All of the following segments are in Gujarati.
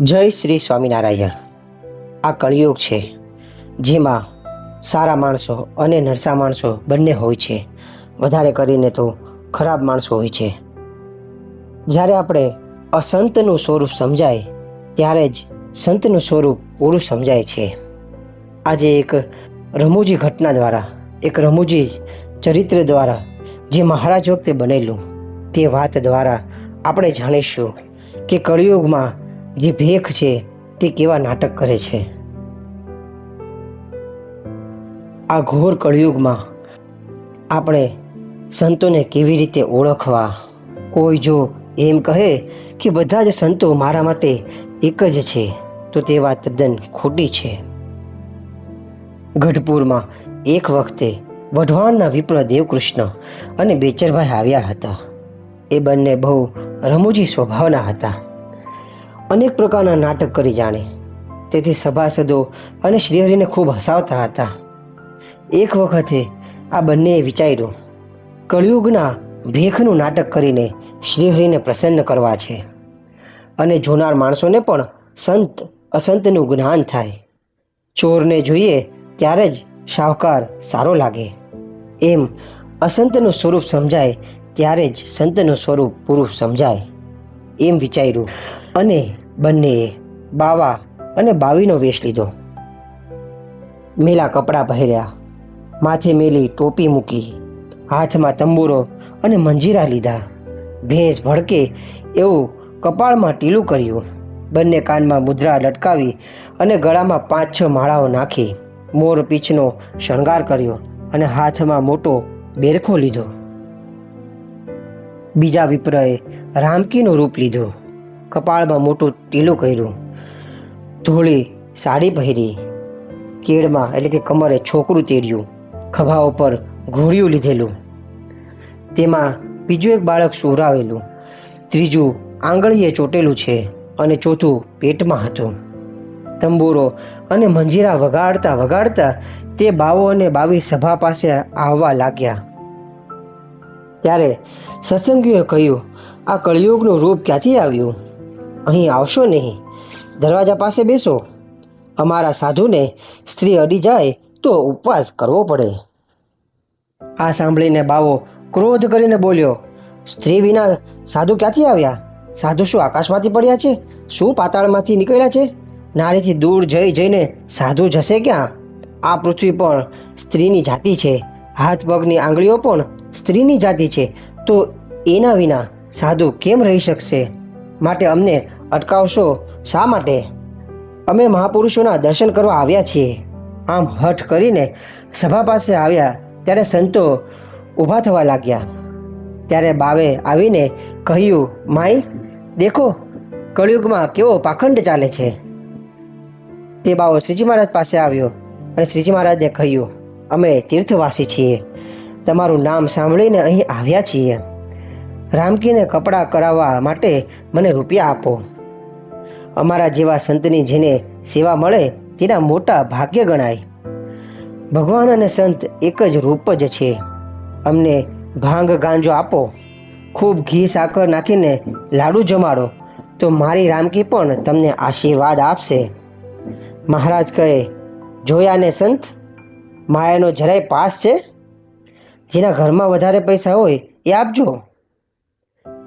જય શ્રી સ્વામિનારાયણ. આ કળિયુગ છે, જેમાં સારા માણસો અને નરસા માણસો બંને હોય છે. વધારે કરીને તો ખરાબ માણસો હોય છે. જ્યારે આપણે અસંતનું સ્વરૂપ સમજાય, ત્યારે જ સંતનું સ્વરૂપ પૂરું સમજાય છે. આજે એક રમૂજી ઘટના દ્વારા, એક રમૂજી ચરિત્ર દ્વારા જે મહારાજ વખતે બનેલું, તે વાત દ્વારા આપણે જાણીશું કે કળિયુગમાં જે ભેખ છે, તે કેવા નાટક કરે છે. આ ઘોર કળિયુગમાં આપણે સંતોને કેવી રીતે ઓળખવા? કોઈ જો એમ કહે કે બધા જ સંતો મારા માટે એક જ છે, તો તે વાત તદ્દન ખોટી છે. ગઢપુરમાં એક વખતે વઢવાણના વિપ્ર દેવકૃષ્ણ અને બેચરભાઈ આવ્યા હતા. એ બંને બહુ રમૂજી સ્વભાવના હતા. અનેક પ્રકારના નાટક કરી જાણે. તેથી સભાસદો અને શ્રીહરિને ખૂબ હસાવતા હતા. એક વખતે આ બંનેએ વિચાર્યું, કળિયુગના ભેખનું નાટક કરીને શ્રીહરિને પ્રસન્ન કરવા છે. અને જોનાર માણસોને પણ સંત અસંતનું જ્ઞાન થાય. ચોરને જોઈએ ત્યારે જ શાહુકાર સારો લાગે. એમ અસંતનું સ્વરૂપ સમજાય ત્યારે જ સંતનું સ્વરૂપ પૂરું સમજાય. એમ વિચાર્યું. અને બંનેએ બાવા અને બાવીનો વેશ લીધો. મેલા કપડાં પહેર્યા, માથે મેલી ટોપી મૂકી, હાથમાં તંબુરો અને મંજીરા લીધા. ભેંસ ભડકે એવું કપાળમાં ટીલું કર્યું. બંને કાનમાં મુદ્રા લટકાવી અને ગળામાં પાંચ છ માળાઓ નાખી. મોર પીછનો શણગાર કર્યો અને હાથમાં મોટો બેરખો લીધો. બીજા વિપ્રએ રામકીનું રૂપ લીધું. કપાળમાં મોટું ટીલું કર્યું. ધોળી સાડી પહેરી. કેળમાં એટલે કે કમરે છોકરું તેર્યું ખભા ઉપર ઘોડિયું લીધેલું. તેમાં બીજું એક બાળક સુરાવેલું ત્રીજું આંગળીએ ચોટેલું છે અને ચોથું પેટમાં હતું. તંબુરો અને મંજીરા વગાડતા વગાડતા તે બાવો અને બાવી સભા પાસે આવવા લાગ્યા. ત્યારે સત્સંગીઓએ કહ્યું, આ કળિયુગનું રૂપ ક્યાંથી આવ્યું? અહીં આવશો નહીં. દરવાજા પાસે બેસો. અમારા સાધુને સ્ત્રી અડી જાય તો ઉપવાસ કરવો પડે. આ સાંભળીને બાવો ક્રોધ કરીને બોલ્યો, સ્ત્રી વિના સાધુ ક્યાંથી આવ્યા? સાધુ શું આકાશમાંથી પડ્યા છે? શું પાતાળમાંથી નીકળ્યા છે? નારીથી દૂર જઈ જઈને સાધુ જશે ક્યાં? આ પૃથ્વી પણ સ્ત્રીની જાતિ છે. હાથ પગની આંગળીઓ પણ સ્ત્રીની જાતિ છે. તો એના વિના સાધુ કેમ રહી શકશે? માટે અમને અટકાવશો? શા માટે? અમે મહાપુરુષોના દર્શન કરવા આવ્યા છીએ. આમ હઠ કરીને સભા પાસે આવ્યા ત્યારે સંતો ઊભા થવા લાગ્યા. ત્યારે બાવે આવીને કહ્યું, માઈ, દેખો, કળિયુગમાં કેવો પાખંડ ચાલે છે. તે બાવો શ્રીજી મહારાજ પાસે આવ્યો અને શ્રીજી મહારાજને કહ્યું, અમે તીર્થવાસી છીએ. તમારું નામ સાંભળીને અહીં આવ્યા છીએ. રામકીને કપડાં કરાવવા માટે મને રૂપિયા આપો. અમારા જેવા સંતની જેને સેવા મળે, તેના મોટા ભાગ્ય ગણાય. ભગવાન અને સંત એક જ રૂપ જ છે. અમને ભાંગ ગાંજો આપો, ખૂબ ઘી સાકર નાખીને લાડુ જમાડો, તો મારી રામકી પણ તમને આશીર્વાદ આપશે. મહારાજ કહે, જોયા ને સંત, માયાનો જરાય પાસ છે? જેના ઘરમાં વધારે પૈસા હોય, એ આપજો.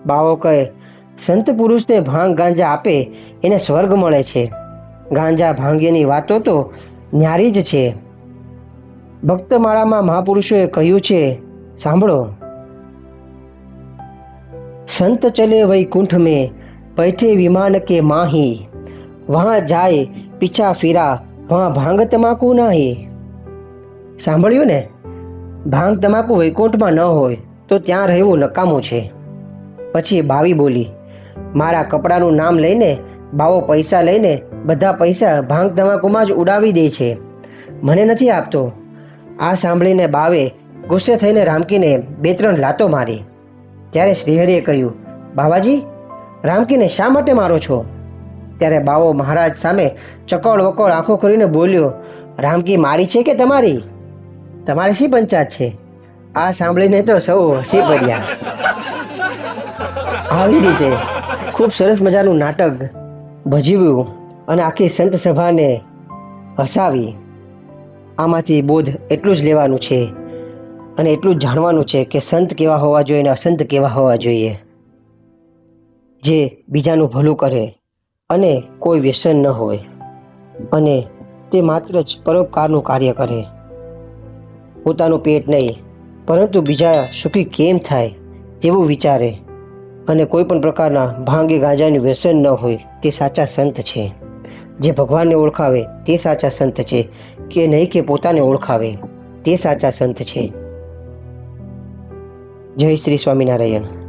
બાવો કહે સંત પુરુષને ભાંગ ગાંજા આપે એને સ્વર્ગ મળે છે. ગાંજા ભાંગેની વાતો તો ન્યારી જ છે. ભક્તમાળામાં મહાપુરુષોએ કહ્યું છે, સાંભળો. સંત ચલે વૈકુંઠ મેં, પૈઠે વિમાન કે માહી. વહાં જાય પીછા ફીરા, વહાં ભાંગ તમાકુ નાહી. સાંભળ્યું ને? ભાંગ તમાકુ વૈકુંઠમાં ન હોય, તો ત્યાં રહેવું નકામું છે. પછી બાવી બોલી મારા કપડાનું નામ લઈને, બાવો પૈસા લઈને, બધા પૈસા ભાંગ ધમાકુમાં જ ઉડાવી દે છે. મને નથી આપતો. આ સાંભળીને બાવે ગુસ્સે થઈને રામકીને બે ત્રણ લાતો મારી. ત્યારે શ્રીહરિએ કહ્યું, બાવાજી, રામકીને શા માટે મારો છો? ત્યારે બાવો મહારાજ સામે ચકોળ વકોળ આંખો કરીને બોલ્યો, રામકી મારી છે કે તમારી? તમારી શી પંચાયત છે? આ સાંભળીને તો સૌ હસી પડ્યા. આવી રીતે ખૂબ સરસ મજાનું નાટક ભજવ્યું અને આખી સંત સભાને હસાવી. આમાંથી બોધ એટલું જ લેવાનું છે અને એટલું જ જાણવાનું છે કે સંત કેવા હોવા જોઈએ અને અસંત કેવા હોવા જોઈએ. જે બીજાનું ભલું કરે અને કોઈ વ્યસન ન હોય અને તે માત્ર જ પરોપકારનું કાર્ય કરે. પોતાનું પેટ નહીં, પરંતુ બીજા સુખી કેમ થાય તેવું વિચારે અને કોઈ પણ પ્રકારના ભાંગે ગાંજાનું વ્યસન ન હોય, તે સાચા સંત છે. જે ભગવાનને ઓળખાવે, તે સાચા સંત છે. કે નહીં કે પોતાને ઓળખાવે, તે સાચા સંત છે. જય શ્રી સ્વામિનારાયણ.